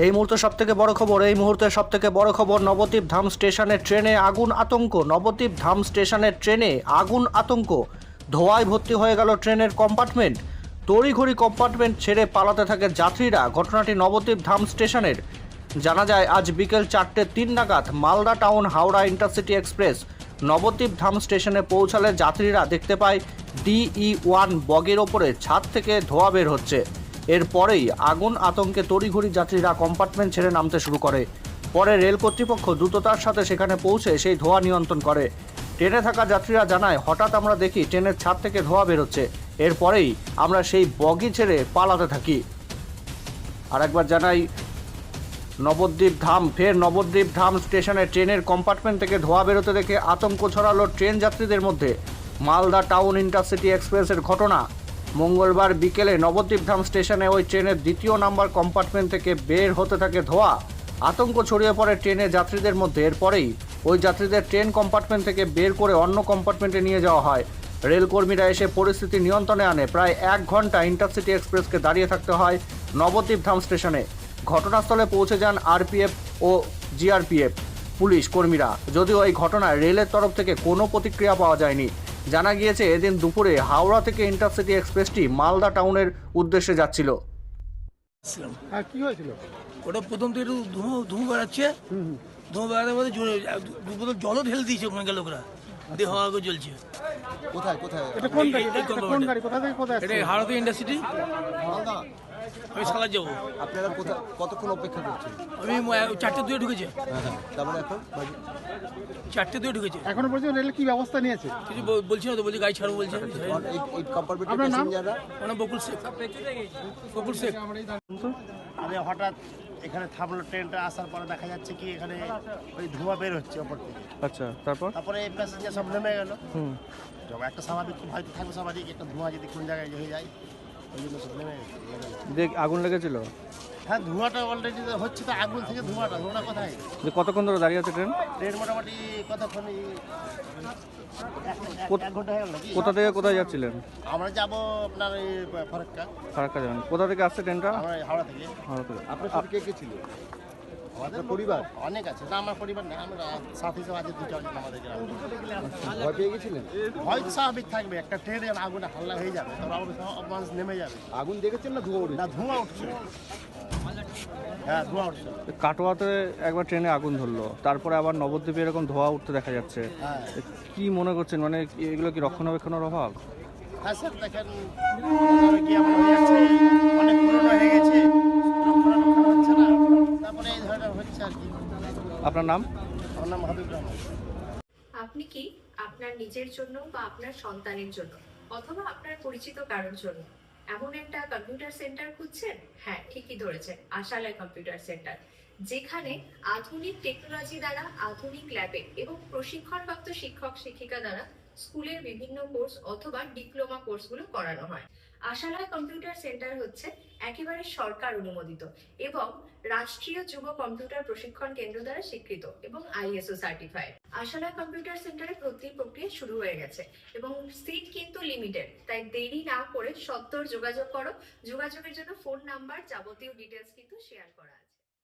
এই মুহূর্তে সব থেকে বড় খবর, এই মুহূর্তে সব থেকে বড় খবর, নবদ্বীপ ধাম স্টেশনের ট্রেনে আগুন আতঙ্ক। নবদ্বীপ ধাম স্টেশনের ট্রেনে আগুন আতঙ্ক। ধোঁয়ায় ভর্তি হয়ে গেল ট্রেনের কম্পার্টমেন্ট। তড়িঘড়ি কম্পার্টমেন্ট ছেড়ে পালাতে থাকে যাত্রীরা। ঘটনাটি নবদ্বীপ ধাম স্টেশনের। জানা যায়, আজ বিকেল চারটে তিন নাগাদ Malda town Howrah intercity express Nabadwip Dham স্টেশনে পৌঁছালে যাত্রীরা দেখতে পায়, ডিই ওয়ান বগের ওপরে ছাদ থেকে ধোঁয়া বের হচ্ছে। এরপরেই আগুন আতঙ্কে তড়িঘড়ি যাত্রীরা কম্পার্টমেন্ট ছেড়ে নামতে শুরু করে। পরে রেল কর্তৃপক্ষ দ্রুততার সাথে সেখানে পৌঁছে সেই ধোঁয়া নিয়ন্ত্রণ করে। ট্রেনে থাকা যাত্রীরা জানায়, হঠাৎ আমরা দেখি ট্রেনের ছাদ থেকে ধোঁয়া বেরোচ্ছে। এরপরেই আমরা সেই বগি ছেড়ে পালাতে থাকি। আরেকবার জানাই, নবদ্বীপ ধাম, ফের নবদ্বীপ ধাম স্টেশনে ট্রেনের কম্পার্টমেন্ট থেকে ধোঁয়া বেরোতে দেখে আতঙ্ক ছড়ালো ট্রেন যাত্রীদের মধ্যে। মালদা টাউন ইন্টারসিটি এক্সপ্রেসের ঘটনা মঙ্গলবার বিকেলে নবদ্বীপ ধাম স্টেশনে ওই ট্রেনের দ্বিতীয় নাম্বার কম্পার্টমেন্ট থেকে বের হতে থাকে ধোঁয়া। আতঙ্ক ছড়িয়ে পড়ে ট্রেনের যাত্রীদের মধ্যে। এরপরেই ওই যাত্রীদের ট্রেন কম্পার্টমেন্ট থেকে বের করে অন্য কম্পার্টমেন্টে নিয়ে যাওয়া হয়। রেলকর্মীরা এসে পরিস্থিতি নিয়ন্ত্রণে আনে। প্রায় এক ঘণ্টা ইন্টারসিটি এক্সপ্রেসকে দাঁড়িয়ে থাকতে হয় নবদ্বীপ ধাম স্টেশনে। ঘটনাস্থলে পৌঁছে যান আরপিএফ ও জিআরপিএফ পুলিশ কর্মীরা। যদিও এই ঘটনায় রেলের তরফ থেকে কোনো প্রতিক্রিয়া পাওয়া যায়নি। জানা গিয়েছে এদিন দুপুরে হাওড়া থেকে ইন্টারসিটি এক্সপ্রেসটি মালদা টাউনের উদ্দেশ্যে যাচ্ছিল। হ্যাঁ কি হয়েছিল? ওটা প্রথম থেকে একটু ধুঁয়ো ধুঁয়ো বেড়াচ্ছে। ধুঁয়ো বেড়াতে বেড়াতে জোরে দু- দু বোতল জলও ঢেলে দিয়েছে ওখানকার লোকরা দিয়ে হাওয়া করে জ্বলছে। কোথায় কোথায়? এটা কোন গাড়ি? এটা? এটা কোন গাড়ি। কোথা থেকে কোথায় এটা হাওড়াতে ইন্ডাস্ট্রি মালদা? আমি সালাদ যাব। আপনারা কোথায় কতক্ষণ অপেক্ষা করছেন? আমি চারটে দুয়ে ঢুকেছে। হ্যাঁ হ্যাঁ তারপরে এখন? বাজে চারটে দুয়ে ঢুকেছে। এখনও পর্যন্ত রেল কি ব্যবস্থা নিয়েছে? কিছু বল- বলছি না তো বলছি গাড়ি ছাড়বো বলছে। এই কম্পার্টমেন্টের আপনার নাম? প্যাসেঞ্জাররা মানে বকুল শেখ। বকুল শেখ। আমি হঠাৎ এখানে থামলো ট্রেনটা আসার পরে দেখা যাচ্ছে কি এখানে ওই ধোঁয়া বের হচ্ছে ওপর থেকে। আচ্ছা তারপর? তারপরে এই প্যাসেঞ্জার সব নেমে গেল। যখন একটা স্বাভাবিক হয়তো থাকবে স্বাভাবিক একটা ধোঁয়া যদি কোন জায়গায় হয়ে যায়। দেখ আগুন লেগেছিল? হ্যাঁ ধোঁয়াটা অলরেডি হচ্ছে তো আগুন থেকে ধোঁয়াটা ধোঁয়াটা কোথায়? কতক্ষণ ধরে দাঁড়িয়ে আছে ট্রেন? ট্রেন মোটামুটি কতক্ষণ কোথ- থেকে কোথায় যাচ্ছিলেন? আমরা যাব আপনার এই ফরাক্কা। ফারাক্কা যাবেন। কোথা থেকে আসছে ট্রেনটা? হাওড়া থেকে। হাওড়া থেকে। আপনার কে কে ছিল? আমাদের পরিবার? অনেক আছে। না আমার পরিবার না আমরা সাথী হিসেবে আছে দুটো আমাদের গ্রামে। ভয় পেয়ে গেছিলেন? হয়তো স্বাভাবিক থাকবে। একটা ট্রেনে আগুনে হাল্লা হয়ে যাবে। মানুষ নেমে যাবে। আগুন দেখেছেন না ধোঁয়া উঠেছে? না ধোঁয়া উঠছে। হ্যাঁ ধোঁয়া উঠছে। কাটোয়াতে একবার ট্রেনে আগুন ধরলো। তারপরে আবার নবদ্বীপে এরকম ধোঁয়া উঠতে দেখা যাচ্ছে। হ্যাঁ। কি মনে করছেন? মানে এগুলো কি রক্ষণাবেক্ষণের অভাব? হ্যাঁ স্যার দেখেন কি এমন হয়ে যাচ্ছে অনেক পুরনো হয়ে গেছে রক্ষণাবেক্ষণ হচ্ছে না তারপরে এই ধরনের হচ্ছে আর কি আপনার নাম? আমার নাম হাবিব রহমান। আপনি কি আপনার নিজের জন্য বা আপনার সন্তানের জন্য অথবা আপনার পরিচিত কারোর জন্য এমন একটা কম্পিউটার সেন্টার খুঁজছেন? হ্যাঁ ঠিকই ধরেছেন আশালয় কম্পিউটার সেন্টার যেখানে আধুনিক টেকনোলজি দ্বারা আধুনিক ল্যাবে এবং প্রশিক্ষণপ্রাপ্ত শিক্ষক শিক্ষিকা দ্বারা স্কুলের বিভিন্ন কোর্স অথবা ডিপ্লোমা কোর্সগুলো করানো হয়। আশালয় কম্পিউটার সেন্টার হচ্ছে একেবারে সরকার অনুমোদিত এবং রাষ্ট্রীয় যুব কম্পিউটার প্রশিক্ষণ কেন্দ্র দ্বারা স্বীকৃত এবং আইএসও সার্টিফাইড আশালয় কম্পিউটার সেন্টারে ভর্তি প্রক্রিয়া শুরু হয়ে গেছে এবং সিট কিন্তু লিমিটেড তাই দেরি না করে সত্তর যোগাযোগ করো। যোগাযোগের জন্য ফোন নাম্বার যাবতীয় ডিটেলস কিন্তু শেয়ার করা আছে।